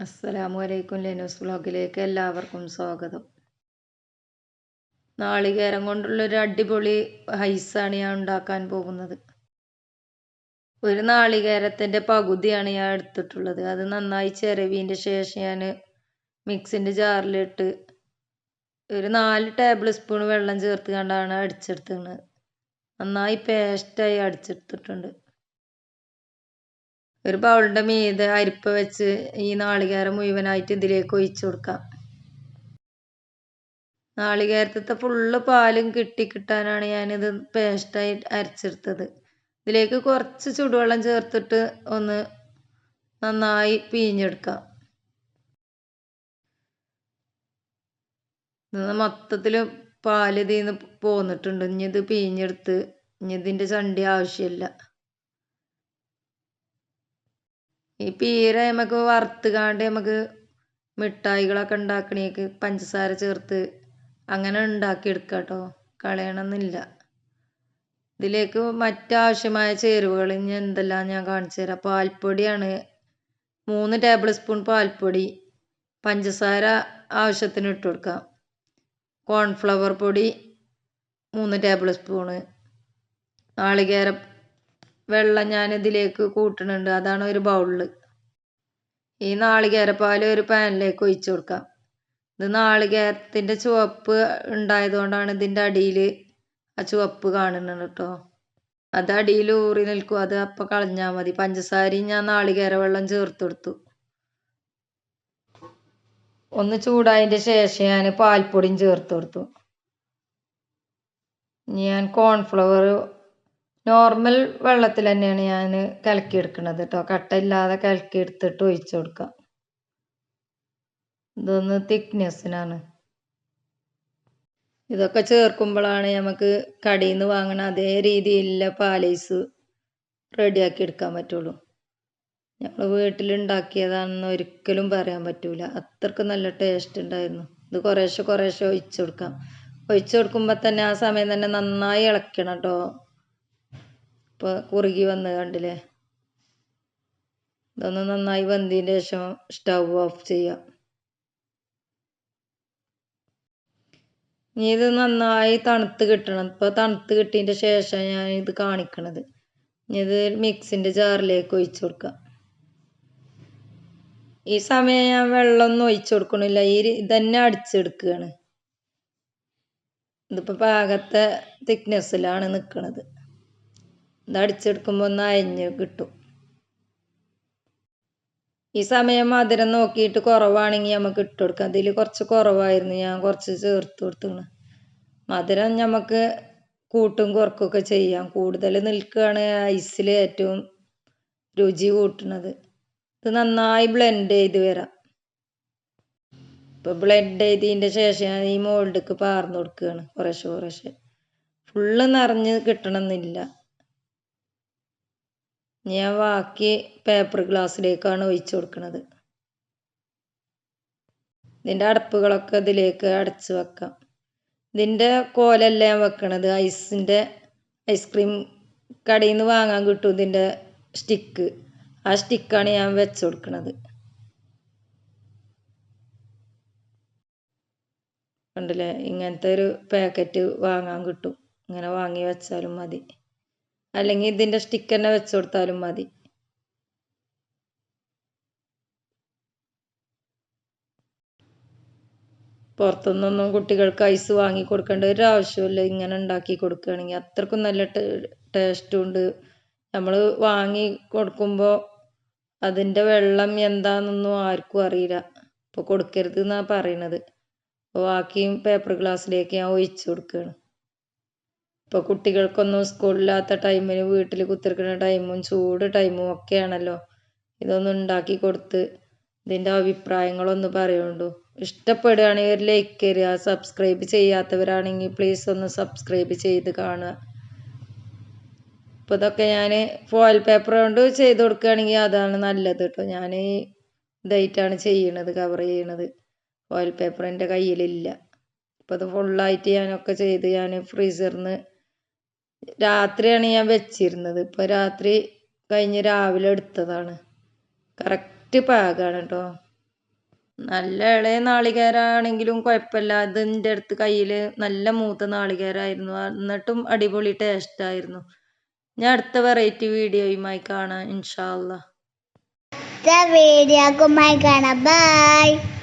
അസ്സലാമു അലൈക്കും ലെനൂസ് വ്ളോഗിലേക്ക് എല്ലാവർക്കും സ്വാഗതം. നാളികേരം കൊണ്ടുള്ളൊരു അടിപൊളി ഹൈസാണ് ഞാൻ ഉണ്ടാക്കാൻ പോകുന്നത്. ഒരു നാളികേരത്തിന്റെ പകുതിയാണ് ഞാൻ എടുത്തിട്ടുള്ളത്. അത് നന്നായി ചിരവിന്റെ ശേഷം ഞാൻ മിക്സിന്റെ ജാറിലിട്ട് ഒരു നാല് ടേബിൾ സ്പൂൺ വെള്ളം ചേർത്ത് കണ്ടാണ് അടിച്ചെടുത്തത്. നന്നായി പേസ്റ്റായി അടിച്ചെടുത്തിട്ടുണ്ട്. ഒരു ബൗളിന്റെ മീത് അരിപ്പ വെച്ച് ഈ നാളികേരം മുഴുവനായിട്ട് ഇതിലേക്ക് ഒഴിച്ചു കൊടുക്കാം. നാളികേരത്തെ ഫുള്ള് പാലും കിട്ടി കിട്ടാനാണ് ഞാനിത് പേസ്റ്റായി അരച്ചെടുത്തത്. ഇതിലേക്ക് കുറച്ച് ചൂടുവെള്ളം ചേർത്തിട്ട് ഒന്ന് നന്നായി പിഴിഞ്ഞെടുക്കാം. മൊത്തത്തിൽ പാൽ ഇതിൽ പോന്നിട്ടുണ്ട്. ഇനി ഇത് പിഴിഞ്ഞെടുത്ത് ഇനി ഇതിന്റെ ചണ്ടി ആവശ്യമില്ല. ഈ പീര നമുക്ക് വറുത്തുകാണ്ട് നമുക്ക് മിഠായികളൊക്കെ ഉണ്ടാക്കണേക്ക് പഞ്ചസാര ചേർത്ത് അങ്ങനെ ഉണ്ടാക്കിയെടുക്കാം കേട്ടോ കളയണമെന്നില്ല ഇതിലേക്ക് മറ്റാവശ്യമായ ചേരുവകൾ ഇനി എന്തെല്ലാം ഞാൻ കാണിച്ചു തരാം. പാൽപ്പൊടിയാണ്. മൂന്ന് ടേബിൾ സ്പൂൺ പാൽപ്പൊടി. പഞ്ചസാര ആവശ്യത്തിന് ഇട്ട് കൊടുക്കാം. കോൺഫ്ലവർ പൊടി മൂന്ന് ടേബിൾ സ്പൂണ്. നാളികേര വെള്ളം ഞാൻ ഇതിലേക്ക് കൂട്ടുന്നുണ്ട് അതാണ് ഒരു ബൗളിൽ ഈ നാളികേരപ്പാൽ ഒരു പാനിലേക്ക് ഒഴിച്ചു കൊടുക്കാം. ഇത് നാളികേരത്തിന്റെ ചുവപ്പ് ഉണ്ടായതുകൊണ്ടാണ് ഇതിന്റെ അടിയിൽ ആ ചുവപ്പ് കാണുന്നത് കേട്ടോ. അത് അടിയിൽ ഊറി നിൽക്കും. അത് അപ്പം കളഞ്ഞാൽ മതി. പഞ്ചസാരയും ഞാൻ നാളികേര വെള്ളം ചേർത്ത് കൊടുത്തു. ഒന്ന് ശേഷം ഞാൻ പാൽപ്പൊടിയും ചേർത്ത് കൊടുത്തു. ഞാൻ കോൺഫ്ലവർ നോർമൽ വെള്ളത്തിൽ തന്നെയാണ് ഞാൻ കലക്കിയെടുക്കുന്നത് കേട്ടോ കട്ടയില്ലാതെ കലക്കി എടുത്തിട്ട് ഒഴിച്ചു കൊടുക്കാം. ഇതൊന്ന് തിക്നെസ്സിനാണ്. ഇതൊക്കെ ചേർക്കുമ്പോഴാണ് നമുക്ക് കടയിൽ നിന്ന് വാങ്ങണ അതേ രീതിയിലുള്ള പാലൈസ് റെഡിയാക്കി എടുക്കാൻ പറ്റുള്ളൂ. ഞങ്ങൾ വീട്ടിലുണ്ടാക്കിയതാണെന്ന് ഒരിക്കലും പറയാൻ പറ്റൂല. അത്രയ്ക്ക് നല്ല ടേസ്റ്റ് ഉണ്ടായിരുന്നു. ഇത് കുറേശ്ശെ കുറേശ്ശെ ഒഴിച്ചു കൊടുക്കാം. ഒഴിച്ചു കൊടുക്കുമ്പോൾ തന്നെ ആ സമയം തന്നെ നന്നായി ഇളക്കണം കേട്ടോ ഇപ്പോൾ കുറുകി വന്ന് കണ്ടില്ലേ? ഇതൊന്ന് നന്നായി വെന്തതിന് ശേഷം സ്റ്റൗ ഓഫ് ചെയ്യാം. ഇനി ഇത് നന്നായി തണുത്ത് കിട്ടണം. ഇപ്പോൾ തണുത്ത് കിട്ടിയതിന്റെ ശേഷം ഞാൻ ഇത് കാണിക്കണത്. ഇനി ഇത് മിക്സിന്റെ ജാറിലേക്ക് ഒഴിച്ചു കൊടുക്കാം. ഈ സമയം ഞാൻ വെള്ളമൊന്നും ഒഴിച്ചു കൊടുക്കണില്ല. ഈ ഇതന്നെ അടിച്ചെടുക്കുകയാണ്. ഇതിപ്പോൾ പാകത്തെ തിക്നെസ്സിലാണ് നിൽക്കുന്നത് ഇത് അടിച്ചെടുക്കുമ്പോൾ ഒന്ന് അയഞ്ഞ് കിട്ടും. ഈ സമയം മധുരം നോക്കിയിട്ട് കുറവാണെങ്കിൽ നമുക്ക് ഇട്ട് കൊടുക്കാം. അതിൽ കുറച്ച് കുറവായിരുന്നു. ഞാൻ കുറച്ച് ചേർത്ത് കൊടുത്താണ്. മധുരം നമുക്ക് കൂട്ടും കുറക്കൊക്കെ ചെയ്യാം. കൂടുതൽ നിൽക്കുകയാണ് ഐസിൽ ഏറ്റവും രുചി കൂട്ടുന്നത്. ഇത് നന്നായി ബ്ലെൻഡ് ചെയ്ത് വരാം. ഇപ്പോൾ ബ്ലെൻഡ് ചെയ്തതിന്റെ ശേഷം ഞാൻ ഈ മോൾഡിക്ക് പാർന്നു കൊടുക്കുകയാണ് കുറേശ്ശെ കുറേശ്ശെ. ഫുള്ള് നിറഞ്ഞ് കിട്ടണമെന്നില്ല ഞാൻ ബാക്കി പേപ്പർ ഗ്ലാസ്സിലേക്കാണ് ഒഴിച്ചു കൊടുക്കുന്നത് ഇതിന്റെ അടപ്പുകളൊക്കെ ഇതിലേക്ക് അടച്ച് വെക്കാം. ഇതിന്റെ കോലല്ല ഞാൻ വെക്കണത്? ഐസിന്റെ ഐസ്ക്രീം കടയിൽ നിന്ന് വാങ്ങാൻ കിട്ടും ഇതിന്റെ സ്റ്റിക്ക് ആ സ്റ്റിക്കാണ് ഞാൻ വെച്ച് കൊടുക്കുന്നത് കണ്ടില്ലേ? ഇങ്ങനത്തെ ഒരു പാക്കറ്റ് വാങ്ങാൻ കിട്ടും. ഇങ്ങനെ വാങ്ങി വെച്ചാലും മതി. അല്ലെങ്കിൽ ഇതിന്റെ സ്റ്റിക്ക് തന്നെ വെച്ച് കൊടുത്താലും മതി. പുറത്തുനിന്നൊന്നും കുട്ടികൾക്ക് ഐസ് വാങ്ങി കൊടുക്കേണ്ട ഒരു ആവശ്യമില്ല ഇങ്ങനെ ഉണ്ടാക്കി കൊടുക്കുകയാണെങ്കിൽ അത്രക്കും നല്ല ടേസ്റ്റും ഉണ്ട്. നമ്മൾ വാങ്ങി കൊടുക്കുമ്പോൾ അതിന്റെ വെള്ളം എന്താണെന്നൊന്നും ആർക്കും അറിയില്ല. അപ്പോൾ കൊടുക്കരുത് എന്നാണ് പറയണത്. അപ്പോൾ ബാക്കിയും പേപ്പർ ഗ്ലാസ്സിലേക്ക് ഞാൻ ഒഴിച്ചു കൊടുക്കുകയാണ്. ഇപ്പോൾ കുട്ടികൾക്കൊന്നും സ്കൂളില്ലാത്ത ടൈമിന് വീട്ടിൽ കുത്തിരിക്കുന്ന ടൈമും ചൂട് ടൈമും ഒക്കെയാണല്ലോ. ഇതൊന്ന് ഉണ്ടാക്കി കൊടുത്ത് ഇതിന്റെ അഭിപ്രായങ്ങളൊന്ന് പറയുണ്ടു. ഇഷ്ടപ്പെടുകയാണെങ്കിൽ ഒരു ലൈക്ക് തരിക സബ്സ്ക്രൈബ് ചെയ്യാത്തവരാണെങ്കിൽ പ്ലീസ് ഒന്ന് സബ്സ്ക്രൈബ് ചെയ്ത് കാണുക. ഇപ്പോൾ ഇതൊക്കെ ഞാൻ ഫോയിൽ പേപ്പർ കൊണ്ട് ചെയ്ത് കൊടുക്കുകയാണെങ്കിൽ അതാണ് നല്ലത് കേട്ടോ. ഞാൻ ഇതായിട്ടാണ് ചെയ്യണത് കവർ ചെയ്യണത്. ഫോയിൽ പേപ്പർ എന്റെ കയ്യിലില്ല. ഇപ്പോൾ അത് ഫുള്ളായിട്ട് ഞാനൊക്കെ ചെയ്ത് ഞാൻ ഫ്രീസറിൽ നിന്ന് രാത്രിയാണ് ഞാൻ വെച്ചിരുന്നത്. ഇപ്പൊ രാത്രി കഴിഞ്ഞ് രാവിലെ എടുത്തതാണ്. കറക്റ്റ് പാകമാണ് കേട്ടോ നല്ല ഇളയ നാളികേരാണെങ്കിലും കുഴപ്പമില്ല. ഇതിന്റെ അടുത്ത് കയ്യിൽ നല്ല മൂത്ത നാളികേരായിരുന്നു. എന്നിട്ടും അടിപൊളി ടേസ്റ്റ് ആയിരുന്നു. ഞാൻ അടുത്ത വെറൈറ്റി വീഡിയോയുമായി കാണാം ഇൻഷാ അല്ലാ വീഡിയോ കാണാം. ബൈ